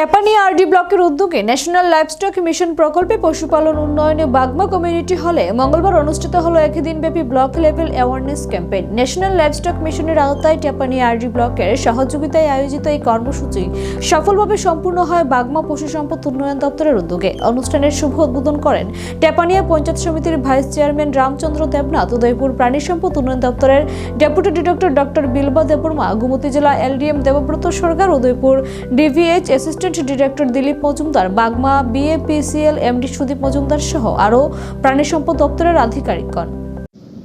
টেপানি RD ব্লকের উদ্যোগে national livestock mission প্রকল্পে পশুপালন উন্নয়নে বাগমা কমিউনিটি হলে মঙ্গলবার অনুষ্ঠিত হলো একদিনব্যাপী block level awareness campaign national livestock মিশনের আওতায় টেপানি আরডি ব্লকের সহযোগিতায় আয়োজিত এই কর্মসূচি সফলভাবে সম্পূর্ণ হয় বাগমা পশু সম্পদ উন্নয়ন দপ্তরের উদ্যোগে। অনুষ্ঠানের শুভ উদ্বোধন করেন টেপানিয়া পঞ্চায়েত সমিতির ভাইস চেয়ারম্যান রামচন্দ্র দেবনাথ। উদয়পুর প্রাণী সম্পদ উন্নয়ন দপ্তরের deputy director doctor Bilba Debbarma, Gumti জেলা LDM Debabrata Sarkar, Udaipur DVH assistant director Dilip Majumdar, Bagma BAPCL MD Sudip Majumdar সহ আরও প্রাণী সম্পদ দপ্তরের আধিকারিকগণ।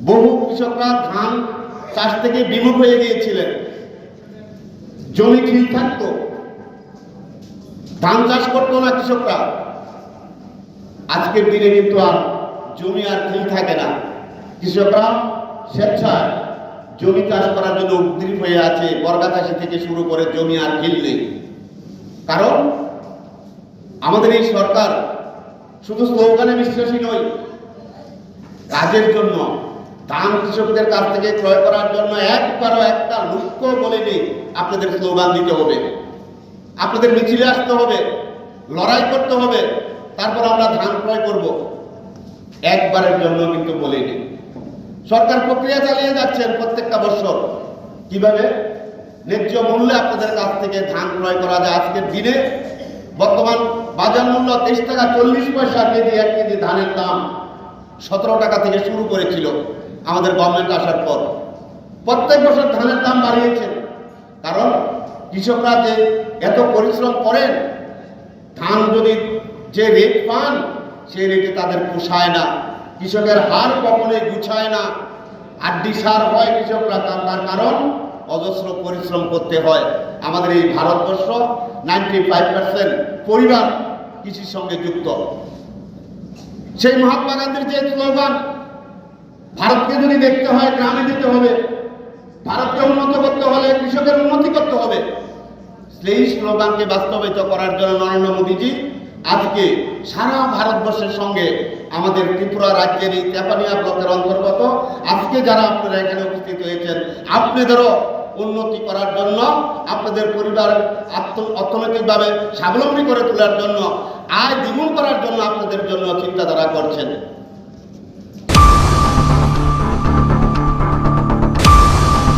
বহু কৃষকরা ধান চাষ থেকে বিমুখ হয়ে গিয়েছিলেন। জমি ঠিক থাকতো। ধান চাষ করতো না কৃষকরা। আজকের দিনে কিন্তু আর জমি আর ঠিক থাকে না। কৃষকরা স্বেচ্ছায় জমি চাষ করার জন্য উদ্গ্রীব হয়ে আছে। বর্গা চাষি থেকে শুরু করে জমি আর খিল নেই। কারণ আমাদের এই সরকার শুধু স্লোগানে বিশ্বাসী নয়, কাজের জন্য ধান কৃষকদের কাছ থেকে ক্রয় করার জন্য একবারও একটা লুক্ষ বলেনি আপনাদের স্লোগান দিতে হবে। আপনাদের মিছিলে আসতে হবে, লড়াই করতে হবে, তারপর আমরা ধান ক্রয় করব। একবারের জন্য কিন্তু বলিনি। সরকার প্রক্রিয়া চালিয়ে যাচ্ছেন প্রত্যেকটা বছর। কীভাবে? ন্যায্য মূল্যে আপনাদের কাছ থেকে ধান ক্রয় করা যায় আজকের দিনে। বর্তমান বাজার মূল্য তেইশ টাকা চল্লিশ পয়সা কেজি, এক কেজি ধানের দাম সতেরো টাকা থেকে শুরু করেছিল আমাদের গভর্নমেন্ট আসার পর। প্রত্যেক বছর ধানের দাম বাড়িয়েছে। কারণ কৃষকরা যে এত পরিশ্রম করেন, ধান যদি যে রেট পান, সেই রেটে তাদের পোষায় না। কৃষকের হার কখনোই গুছায় না। আড্ডি সার হয় কৃষকরা তার তার কারণ অজস্র পরিশ্রম করতে হয়। আমাদের এই ভারতবর্ষ নাইনটি ফাইভ পার্সেন্ট পরিবার কৃষির সঙ্গে যুক্ত। সেই মহাত্মা গান্ধীর যে স্লোগান, ভারতকে যদি দেখতে হয়, গ্রামে যেতে হবে। ভারতকে উন্নত করতে হলে কৃষকের উন্নতি করতে হবে। সেই স্লোগানকে বাস্তবায়িত করার জন্য নরেন্দ্র মোদীজি আজকে সারা ভারতবর্ষের সঙ্গে আমাদের ত্রিপুরা রাজ্যের এই তেপানিয়া ব্লকের অন্তর্গত, আজকে যারা আপনারা এখানে উপস্থিত হয়েছেন, আপনাদেরও উন্নতি করার জন্য, আপনাদের পরিবার আত্ম, অর্থনৈতিকভাবে স্বাবলম্বী করে তোলার জন্য, আয় দ্বিগুণ করার জন্য আপনাদের জন্য চিন্তাধারা করছেন।